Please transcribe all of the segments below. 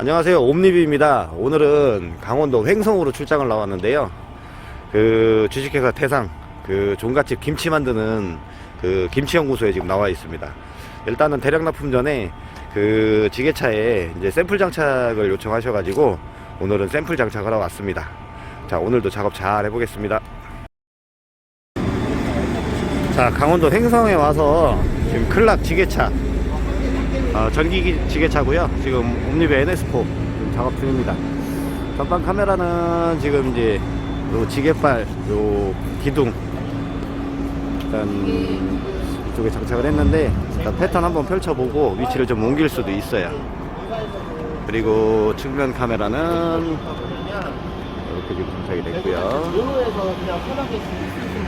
안녕하세요. 옴니비입니다. 오늘은 강원도 횡성으로 출장을 나왔는데요. 그 주식회사 태상 그 종갓집 김치 만드는 그 김치연구소에 지금 나와 있습니다. 일단은 대량 납품 전에 그 지게차에 이제 샘플 장착을 요청하셔 가지고 오늘은 샘플 장착하러 왔습니다. 자 오늘도 작업 잘 해보겠습니다. 자 강원도 횡성에 와서 지금 클락 지게차 어, 전기 지게차고요. 지금 옴니베 NS4 지금 작업 중입니다. 전방 카메라는 지금 이제 요 지게발 요 기둥 일단 이쪽에 장착을 했는데 일단 패턴 한번 펼쳐보고 위치를 좀 옮길 수도 있어요. 그리고 측면 카메라는 이렇게 지금 장착이 됐고요.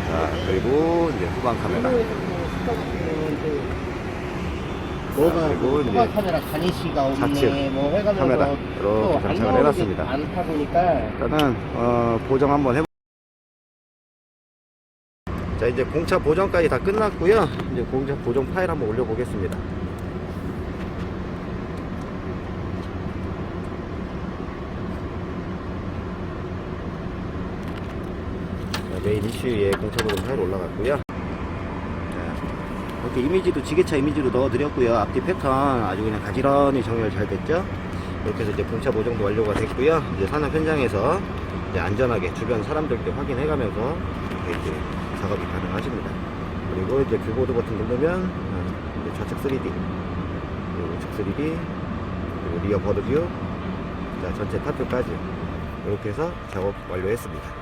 자 그리고 이제 후방 카메라. 뭐가 그리고 이제 카메라 가니시가 없네 좌측 뭐 해가면서 카메라 또 이렇게 안 장착을 해놨습니다. 많다 보니까 일단은 어, 보정 한번 해보. 자 이제 공차 보정까지 다 끝났고요. 이제 공차 보정 파일 한번 올려보겠습니다. 자, 메인 이슈에 공차 보정 파일 올라갔고요. 자, 이렇게 이미지도 지게차 이미지로 넣어드렸고요. 앞뒤 패턴 아주 그냥 가지런히 정렬 잘 됐죠. 이렇게 해서 이제 공차 보정도 완료가 됐고요. 이제 산업 현장에서 이제 안전하게 주변 사람들께 확인해가면서 이제 작업이 가능하십니다. 그리고 이제 큐보드 버튼 누르면 어, 이제 좌측 3D, 그리고 우측 3D, 그리고 리어 버드뷰, 자 전체 타투까지 이렇게 해서 작업 완료했습니다.